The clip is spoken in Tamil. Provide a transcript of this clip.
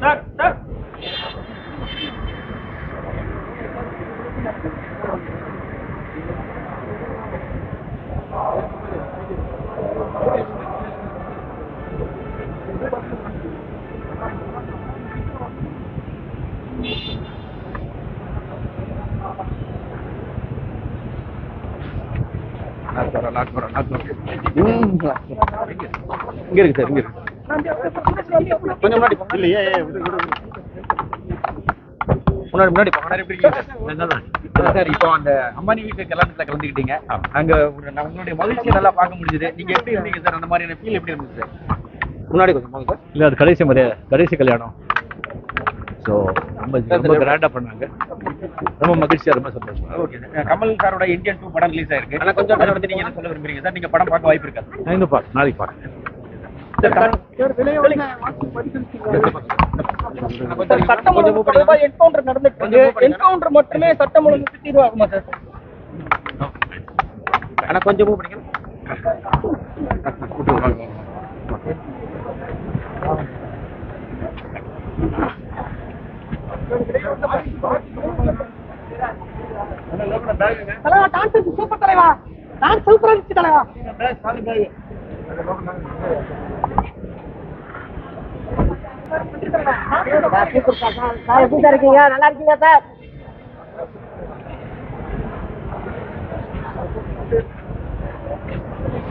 சார் சார் இங்க இருக்கு சார் இங்க இருக்கு. கொஞ்சம் முன்னாடி. இல்லையே முன்னாடி முன்னாடி சார்? இப்போ அந்த அம்பானி வீட்டு கல்யாணத்துல கலந்துக்கிட்டீங்க. அங்க உங்களுடைய மகிழ்ச்சியை நல்லா பார்க்க முடிஞ்சது. நீங்க எப்படி இருந்தீங்க சார் அந்த மாதிரியான ஃபீல் எப்படி இருந்துச்சு சார் முன்னாடி கொஞ்சம் போங்க சார் இல்ல அது கடைசி முறை கடைசி கல்யாணம். ஸோ ரொம்ப ரொம்ப கிராண்டா பண்ணாங்க. ரொம்ப மகிழ்ச்சியா ரொம்ப சந்தோஷம். ஓகே கமல் சாரோட இந்தியன் டூ படம் ரிலீஸ் ஆயிருக்கு. ஆனா கொஞ்சம் நீங்க என்ன சொல்ல விரும்புறீங்க சார் நீங்க படம் பார்க்க வாய்ப்பு இருக்கா? நான் பார்க்க நாளைக்கு பார்க்குறேன். சட்டம் என்கவுண்டர் நடந்துட்டு இருக்கு. என்கவுண்டர் மட்டுமே சட்டம் ஒழுங்குக்கு தீர்வாகுமா சார் ஆனா கொஞ்சம் மூவ் பண்ணிக்கலாம் தலைவா டான்ஸ் சூப்பர் தலைவா. டான்ஸ் சூப்பரா இருந்துச்சு தலைவா. சார் எப்படி சார் இருக்கீங்க நல்லா இருக்கீங்க சார்.